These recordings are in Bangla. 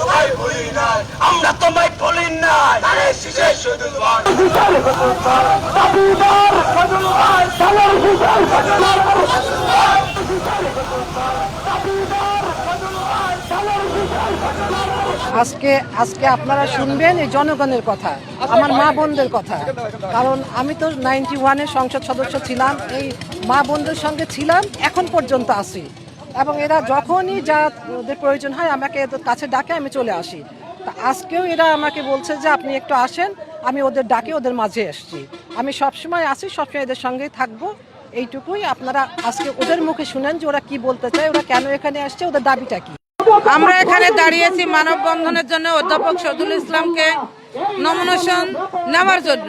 তোমায় ভুলি নাই আমরা তোমায় ভুলি নাই। আরে শিশে শুধু আজকে আজকে আপনারা শুনবেন এই জনগণের কথা আমার মা বোনদের কথা। কারণ আমি তো নাইনটি ওয়ানের সংসদ সদস্য ছিলাম এই মা বোনদের সঙ্গে ছিলাম এখন পর্যন্ত আছি। এবং এরা যখনই যা ওদের প্রয়োজন হয় আমাকে এদের কাছে ডাকে, আমি চলে আসি। তা আজকেও এরা আমাকে বলছে যে, আপনি একটু আসেন, আমি ওদের ডাকে, ওদের মাঝে এসছি। আমি সবসময় আসি, সবসময় এদের সঙ্গেই থাকব। এইটুকুই আপনারা আজকে ওদের মুখে শুনেন যে, ওরা কি বলতে চায়, ওরা কেন এখানে আসছে ওদের দাবিটা কি? আমরা এখানে দাঁড়িয়েছি মানববন্ধনের জন্য অধ্যাপক শহীদুল ইসলামকে নমিনেশন নেওয়ার জন্য।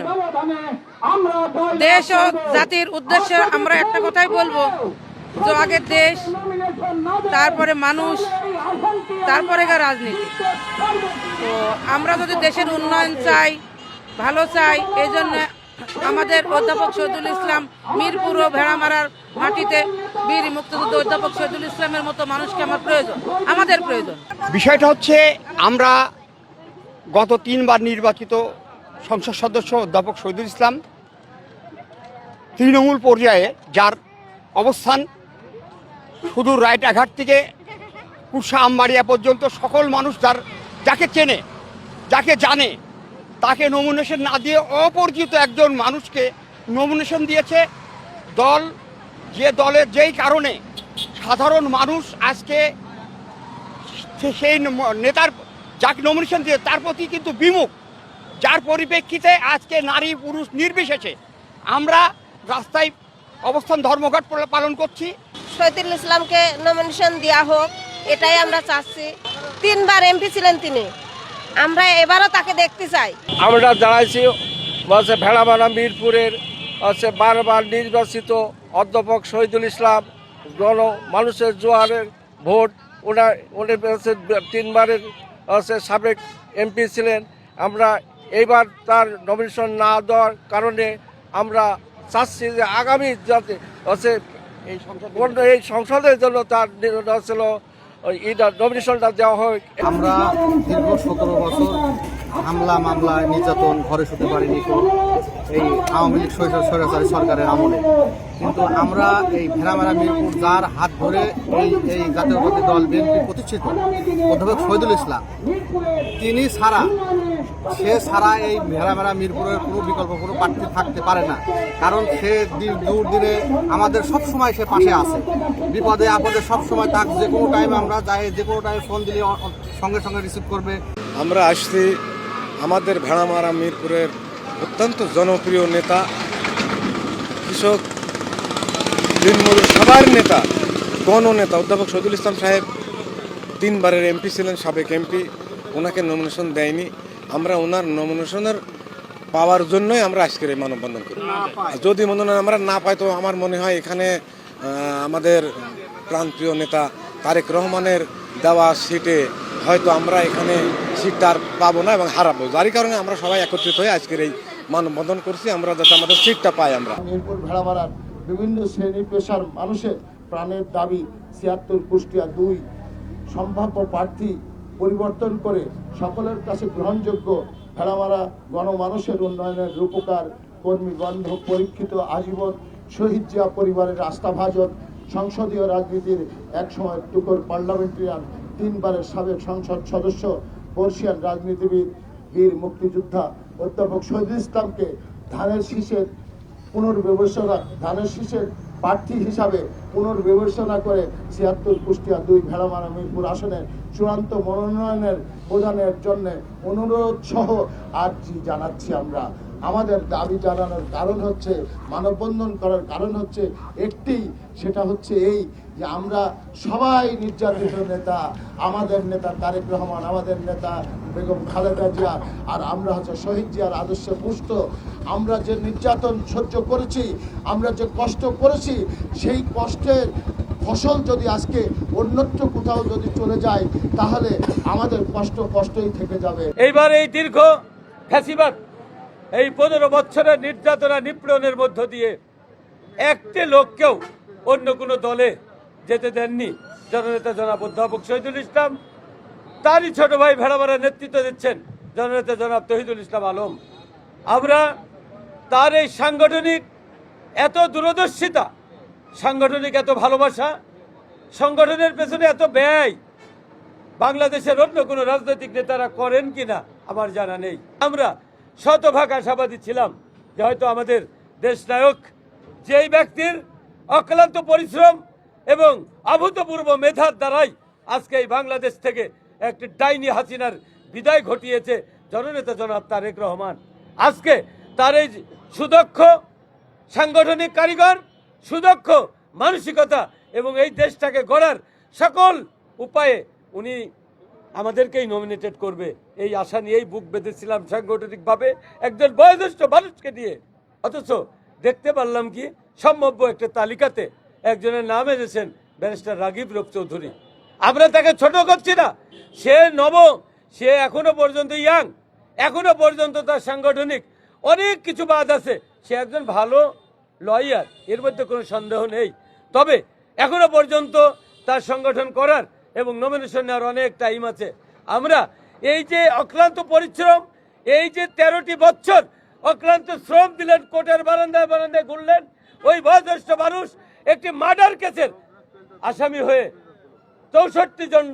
দেশ ও জাতির উদ্দেশ্যে আমরা একটা কথাই বলব, যে আগে দেশ তারপরে মানুষ, তারপরে গা রাজনীতি। তো আমরা যদি দেশের উন্নয়ন চাই, ভালো চাই এই জন্য আমাদের অধ্যাপক শহীদুল ইসলাম মিরপুর ও ভেড়ামারার মাটিতে বীর মুক্তিযুদ্ধ অধ্যাপক শহীদুল ইসলামের মতো মানুষকে আমার প্রয়োজন, আমাদের প্রয়োজন। বিষয়টা হচ্ছে, আমরা গত তিনবার নির্বাচিত সংসদ সদস্য অধ্যাপক শহীদুল ইসলাম তৃণমূল পর্যায়ে যার অবস্থান সুদূর রায়টাঘাট থেকে কুরসা আমবাড়িয়া পর্যন্ত সকল মানুষ যার, যাকে চেনে, যাকে জানে, তাকে নমিনেশন না দিয়ে অপরিচিত একজন মানুষকে নমিনেশন দিয়েছে দল, যে দলের যেই কারণে সাধারণ মানুষ আজকে সেই নেতার যাকে নমিনেশন দিয়ে তার প্রতি কিন্তু বিমুখ। যার পরিপ্রেক্ষিতে আজকে নারী পুরুষ নির্বিশেষে আমরা রাস্তায় অবস্থান ধর্মঘট পালন করছি। শহীদুল ইসলামকে নমিনেশন দেওয়া হোক, এটাই আমরা চাচ্ছি। তিনবার এমপি ছিলেন তিনি। আমরা এবারও তাকে দেখতে চাই। আমরা দাঁড়াইছি বলছে ভেড়ামারা মিরপুরের হচ্ছে বারবার নির্বাচিত অধ্যাপক শহীদুল ইসলাম গণ মানুষের জোয়ারের ভোট ওনার উনি হচ্ছে তিনবারের হচ্ছে সাবেক এমপি ছিলেন। আমরা এইবার তার নমিনেশন না দেওয়ার কারণে আমরা চাচ্ছি যে আগামী যাতে হচ্ছে এই সংসদ- এই সংসদের জন্য তার হচ্ছিল নমিনেশনটা দেওয়া হয় আমরা দীর্ঘ সতেরো বছর হামলা, মামলা, নির্যাতন ঘরে শুতে পারিনি এই আওয়ামী লীগ স্বৈর- স্বৈরাচারী সরকারের আমলে। কিন্তু আমরা এই ভেড়ামেরা মিরপুর যার হাত ধরে এই এই জাতীয়বাদী দল বিএনপি প্রতিষ্ঠিত অধ্যাপক শহীদুল ইসলাম, তিনি ছাড়া, সে ছাড়া এই ভেড়ামেরা মিরপুরের কোনো বিকল্প, কোনো প্রার্থী থাকতে পারে না। কারণ সে দূর দিনে আমাদের সব সময় সে পাশে আছে। বিপদে আপদে সব সময় তাক যে কোনো টাইমে আমরা যাই, যে কোনো টাইমে ফোন দিলে সঙ্গে সঙ্গে রিসিভ করবে। আমরা আসছি আমাদের ভেড়ামারা মিরপুরের অত্যন্ত জনপ্রিয় নেতা কৃষক দিনমজুর সবার নেতা গণনেতা অধ্যাপক শহীদুল ইসলাম সাহেব তিনবারের এমপি ছিলেন সাবেক এমপি। ওনাকে নমিনেশন দেয়নি। আমরা ওনার নমিনেশনের পাওয়ার জন্যই আমরা আজকের এই মানববন্ধন করি। যদি মনোনয়ন আমরা না পাই তো আমার মনে হয় এখানে আমাদের প্রাণপ্রিয় নেতা তারেক রহমানের দেওয়া সিটে হয়তো আমরা এখানে সিটটা আর পাবো না এবং হারাবো। যারই কারণে আমরা সবাই একত্রিত হয়ে আজকের এই মানববন্ধন করছি। আমরা যাতে আমাদের সিটটা পাই আমরা। ভেড়ামারার বিভিন্ন শ্রেণি পেশার মানুষের প্রাণের দাবি ছিয়াত্তর, কুষ্টিয়া দুই। সম্ভাব্য প্রার্থী পরিবর্তন করে সকলের কাছে গ্রহণযোগ্য ভেড়ামারা গণমানুষের উন্নয়নের রূপকার কর্মী গন্ধ পরীক্ষিত, আজীবন শহীদ জিয়া পরিবারের আস্থাভাজন সংসদীয় রাজনীতির একসময় টুকর পার্লামেন্টারিয়ান, তিনবারের সাবেক সংসদ সদস্য বর্ষিয়ান রাজনীতিবিদ, বীর মুক্তিযোদ্ধা অধ্যাপক শহীদুল ইসলামকে ধানের শীষের পুনর্বিবেচনা, ধানের শীষের প্রার্থী হিসাবে পুনর্বিবেচনা করে ছিয়াত্তর কুষ্টিয়া দুই ভেড়ামারা মিরপুর আসনের চূড়ান্ত মনোনয়নের প্রদানের জন্য অনুরোধ সহ আর্জি জানাচ্ছি আমরা। আমাদের দাবি জানানোর কারণ হচ্ছে, মানববন্ধন করার কারণ হচ্ছে একটি, সেটা হচ্ছে এই যে আমরা সবাই নির্যাতিত নেতা, আমাদের নেতা তারেক রহমান, আমাদের নেতা বেগম খালেদা জিয়া, আর আমরা হচ্ছে শহীদ জিয়ার আদর্শে পুষ্ট। আমরা যে নির্যাতন সহ্য করেছি, আমরা যে কষ্ট করেছি, সেই কষ্টের ফসল যদি আজকে অন্যত্র কোথাও যদি চলে যায়, তাহলে আমাদের কষ্ট কষ্টই থেকে যাবে। এইবার এই দীর্ঘ ফ্যাসিবাদ এই পনেরো বছরের নির্যাতনা নিপীড়নের মধ্য দিয়ে একটি লোককেও অন্য কোনো দলে যেতে দেননি। জননেতা জনাব অধ্যাপক শহীদুল ইসলাম, তারই ছোট ভাই ভেড়ামারা নেতৃত্ব দিচ্ছেন জননেতা জনাব তহিদুল ইসলাম আলম। আমরা তার এই সাংগঠনিক এত দূরদর্শিতা, সাংগঠনিক এত ভালোবাসা, সংগঠনের পেছনে এত ব্যয় বাংলাদেশের অন্য কোনো রাজনৈতিক নেতারা করেন কিনা আমার জানা নেই। আমরা শতভাগ আশাবাদী ছিলাম যে হয়তো আমাদের দেশ নায়ক যেই ব্যক্তির অক্লান্ত পরিশ্রম এবং অভূতপূর্ব মেধার দ্বারাই আজকে এই বাংলাদেশ থেকে একটি ডাইনি হাসিনার বিদায় ঘটিয়েছে জননেতা জনাব তারেক রহমান। আজকে তার এই সুদক্ষ সাংগঠনিক কারিগর, সুদক্ষ মানসিকতা এবং এই দেশটাকে গড়ার সকল উপায়ে উনি আমাদেরকেই নমিনেটেড করবে। এই আশা নিয়েই বুক বেঁধেছিলাম সাংগঠনিকভাবে একজন বয়োজ্যেষ্ঠ মানুষকে দিয়ে অথচ দেখতে পারলাম কি, সম্ভাব্য একটা তালিকাতে একজনের নাম এসেছেন ব্যারিস্টার রাগিব চৌধুরী। আমরা তাকে ছোট করছি না। সে নব, সে এখনও পর্যন্ত ইয়াং এখনও পর্যন্ত তার সাংগঠনিক। অনেক কিছু বাদ আছে। সে একজন ভালো লয়ার এর মধ্যে কোনো সন্দেহ নেই। তবে এখনও পর্যন্ত তার সংগঠন করার এবং নমিনেশন নেওয়ার অনেক টাইম আছে। আমরা এই যে অক্লান্ত পরিশ্রম, এই যে তেরোটি বছর অক্লান্ত শ্রম দিলেন কোর্টের বারান্দায় বারান্দায় ঘুরলেন, ওই বয়োজ্যেষ্ঠ মানুষ একটি মার্ডার কেসের আসামি হয়ে চৌষট্টি জন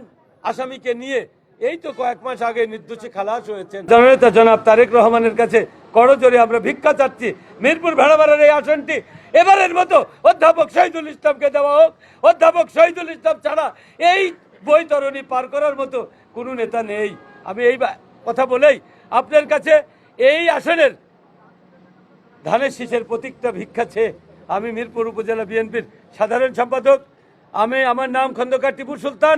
আসামিকে নিয়ে এই তো কয়েক মাস আগে নির্দোষী খালাস হয়েছেন। জননেতা জনাব তারেক রহমানের কাছে করজোরে আমরা ভিক্ষা চাচ্ছি। মিরপুর ভেড়ামারার এই আসনটি এবারের মতো অধ্যাপক শহীদুল ইসলামকে দেওয়া হোক। অধ্যাপক শহীদুল ইসলাম ছাড়া এই বৈতরণী পার করার মতো কোনো নেতা নেই। আমি এই কথা বলেই আপনার কাছে এই আসনের ধানের শীষের প্রতীকটা ভিক্ষা চেয়ে আমি মিরপুর উপজেলা বিএনপির সাধারণ সম্পাদক। আমি আমার নাম খন্দকার টিপু সুলতান।